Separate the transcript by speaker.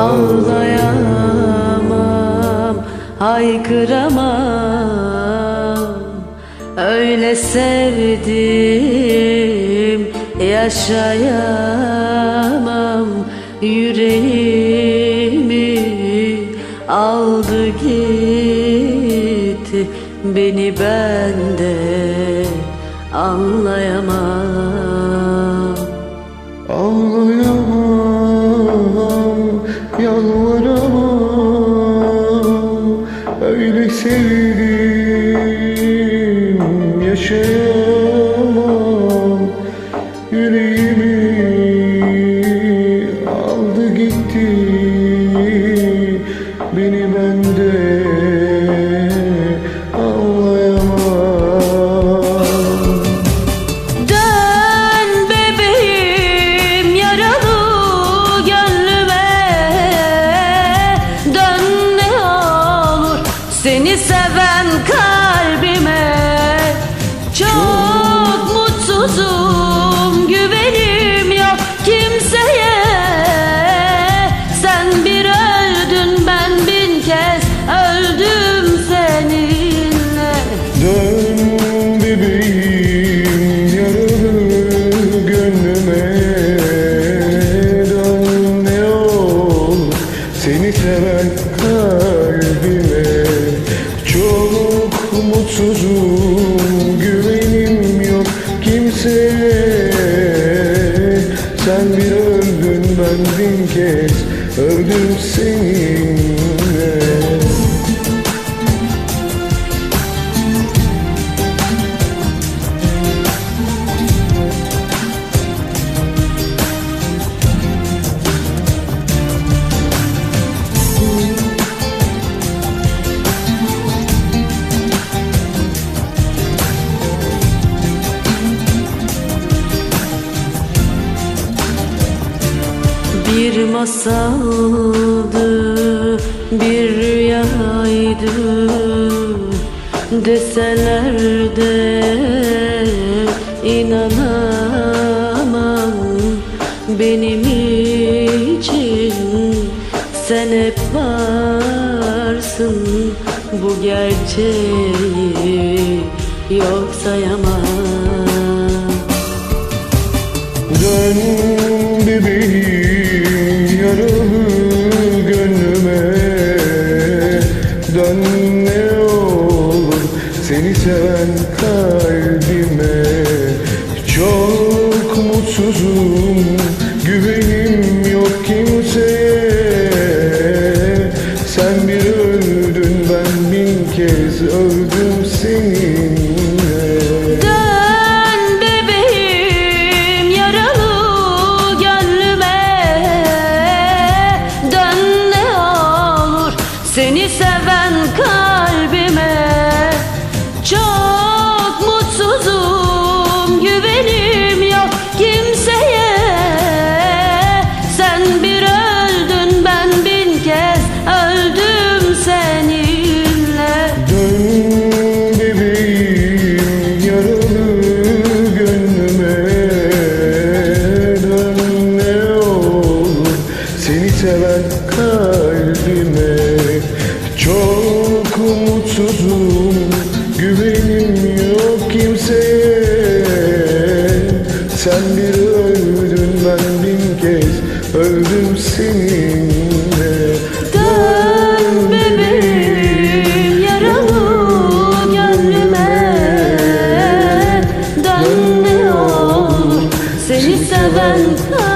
Speaker 1: Ağlayamam, haykıramam. Öyle sevdim, yaşayamam. Yüreğimi aldı gitti Beni bende anlayamam.
Speaker 2: Ağlayamam, yalvaramam
Speaker 1: seni seven mutsuzum güvenim yok kimseye Sen bir öldün ben bin kez öldüm seninle
Speaker 2: Bir
Speaker 1: masaldı, bir rüyaydı. Deseler de inanamam Benim için. Sen hep varsın Bu gerçeği yok sayamam.
Speaker 2: Dön bebeğim Dön ne olur seni seven kalbime. Çok mutsuzum
Speaker 1: sever kalbime. Çok umutsuzum güvenim yok kimseye. Sen bir öldün ben bin kez öldüm seninle.
Speaker 2: Dön bebeğim yaralı gönlüme. Dön ne olur seni seven kalbime